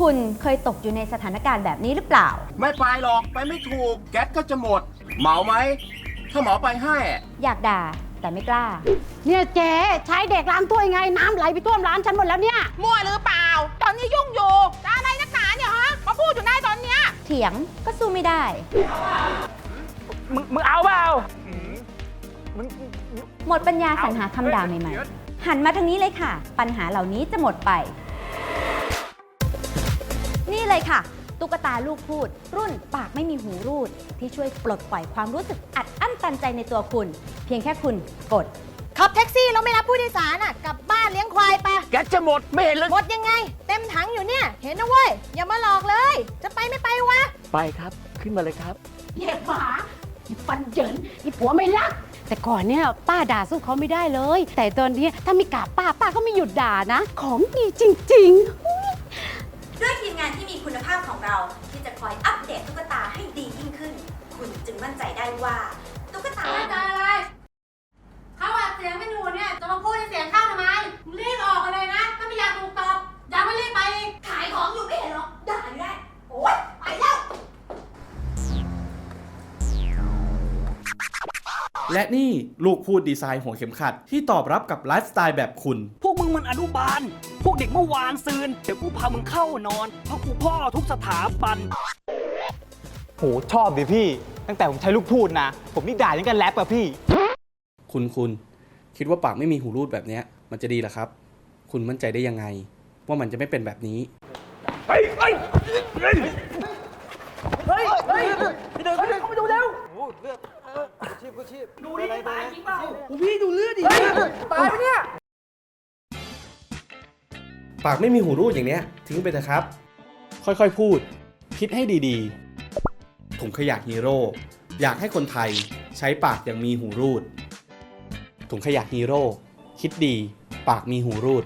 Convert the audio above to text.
คุณเคยตกอยู่ในสถานการณ์แบบนี้หรือเปล่า ไม่ไปหรอก ไปไม่ถูก แก๊สก็จะหมด เหมาไหม ถ้าเหมาไปให้อะอยากด่าแต่ไม่กล้า เนี่ยเจ๊ใช้เด็กล้างถ้วยไงน้ำไหลไปท่วมร้านฉันหมดแล้วเนี่ย มั่วหรือเปล่า ตอนนี้ยุ่งอยู่จะอะไรนักหนาเนี่ยฮะ มาพูดอยู่ได้ตอนเนี้ย เถียงก็สู้ไม่ได้ มึงมึงเอาเปล่าหมดปัญญาสรรหาคำด่าใหม่ๆ หันมาทางนี้เลยค่ะ ปัญหาเหล่านี้จะหมดไปนี่ เลยค่ะ ตุ๊กตาลูกพูด รุ่นปากไม่มีหูรูด ที่ช่วยปลดปล่อยความรู้สึกอัดอั้นตันใจในตัวคุณ เพียงแค่คุณกด ขับแท็กซี่แล้วไม่รับผู้โดยสารอะ กลับบ้านเลี้ยงควายไปแกสจะหมดไม่เห็นเลยหมดยังไง เต็มถังอยู่เนี่ย เห็นนะเว้ย อย่ามาหลอกเลย จะไปไม่ไปวะ ไปครับ ขึ้นมาเลยครับเด็กหมาอีฟันเหยินอีผัวไม่รัก แต่ก่อนเนี่ยป้าด่าสู้เขาไม่ได้เลย แต่ตอนนี้ถ้าไม่กราบป้าป้าก็ไม่หยุดด่านะ ของดีจริง ๆ มั่นใจได้ว่าตุ๊กตาอะไร เขาอัดเสียงไม่อยู่เนี่ย จะมาพูดให้เสียงเข้าทำไมมึงรีบออกกันเลยนะ ถ้าไม่อยากถูกตอบอย่าไม่รีบไปอีกขายของอยู่ไม่เห็นหรอด่าอยู่ได้ โอ๊ย ไปแล้ว และนี่ลูกพูดดีไซน์หัวเข็มขัด ที่ตอบรับกับไลฟ์สไตล์แบบคุณ พวกมึงมันอนุบาล พวกเด็กเมื่อวานซืน เดี๋ยวกูพามึงเข้านอน เพราะกูพ่อทุกสถาบัน โหชอบดิพี่ ตั้งแต่ผมใช้ลูกพูดนะ ผมนี่ด่ายังกันแรปอะพี่ คุณคุณคิดว่าปากไม่มีหูรูดแบบเนี้ยมันจะดีเหรอครับ คุณมั่นใจได้ยังไง ว่ามันจะไม่เป็นแบบนี้ปากไม่มีหูรูดอย่างเนี้ยทิ้งไปเถอะครับ ค่อยๆพูด คิดให้ดีๆ ถุงขยะฮีโร่อยากให้คนไทยใช้ปากอย่างมีหูรูด ถุงขยะฮีโร่คิดดี ปากมีหูรูด